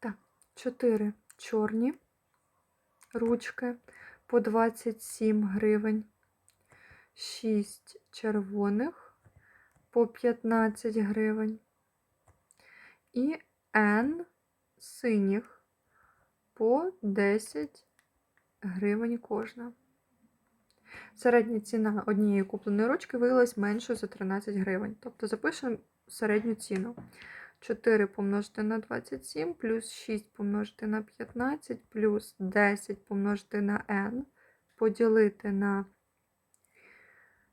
Так, 4 чорні. Ручки. По 27 гривень, 6 червоних. По 15 гривень. І N синіх. По 10 гривень кожна. Середня ціна однієї купленої ручки виявилась меншою за 13 гривень. Тобто запишемо середню ціну. 4 помножити на 27, плюс 6 помножити на 15, плюс 10 помножити на n, поділити на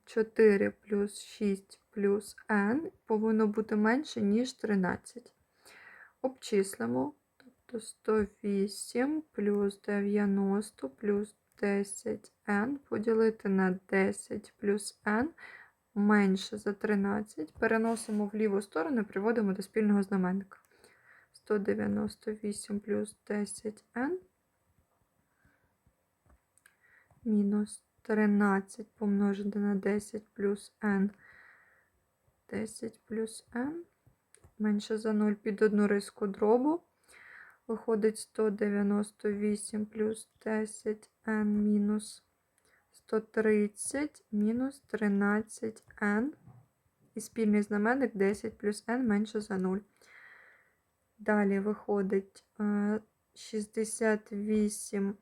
4 плюс 6 плюс n повинно бути менше, ніж 13. Обчислимо. Тобто 108 плюс 90 плюс 10n поділити на 10 плюс n менше за 13. Переносимо в ліву сторону і приводимо до спільного знаменника. 198 плюс 10n мінус 13 помножити на 10 плюс n. 10 плюс n менше за 0 під одну риску дробу. Виходить 198 плюс 10n мінус 130 мінус 13n. І спільний знаменник 10 плюс n менше за 0. Далі виходить е, 68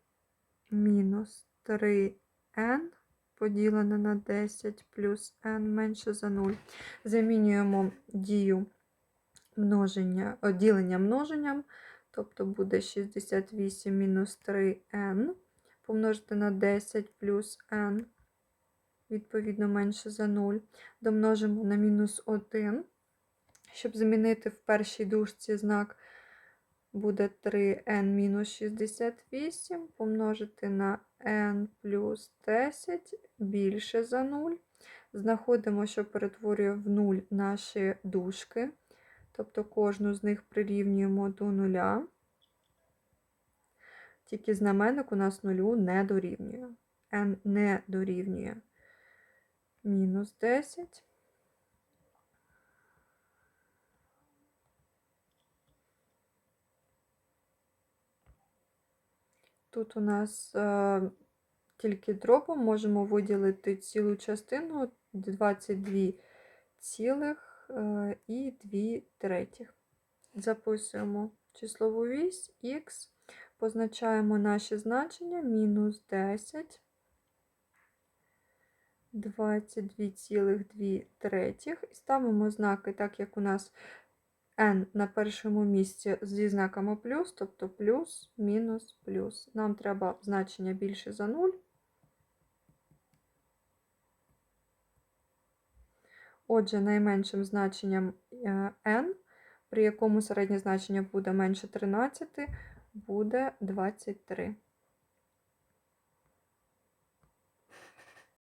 мінус 3n поділене на 10 плюс n менше за 0. Замінюємо дію множення, ділення множенням. Тобто буде 68 мінус 3n помножити на 10 плюс n, відповідно, менше за 0. Домножимо на мінус 1. Щоб змінити в першій дужці знак, буде 3n мінус 68 помножити на n плюс 10 більше за 0. Знаходимо, що перетворює в 0 наші дужки. Тобто кожну з них прирівнюємо до нуля. Тільки знаменник у нас нулю не дорівнює. n не дорівнює мінус 10. Тут у нас е, тільки дробом можемо виділити цілу частину 22 цілих е, і 2 третіх. Записуємо числову вісь х, позначаємо наші значення мінус 10, 22,2 третіх. І ставимо знаки, так як у нас n на першому місці зі знаками плюс, тобто плюс, мінус, плюс. Нам треба значення більше за 0. Отже, найменшим значенням е, n, при якому середнє значення буде менше 13, буде 23.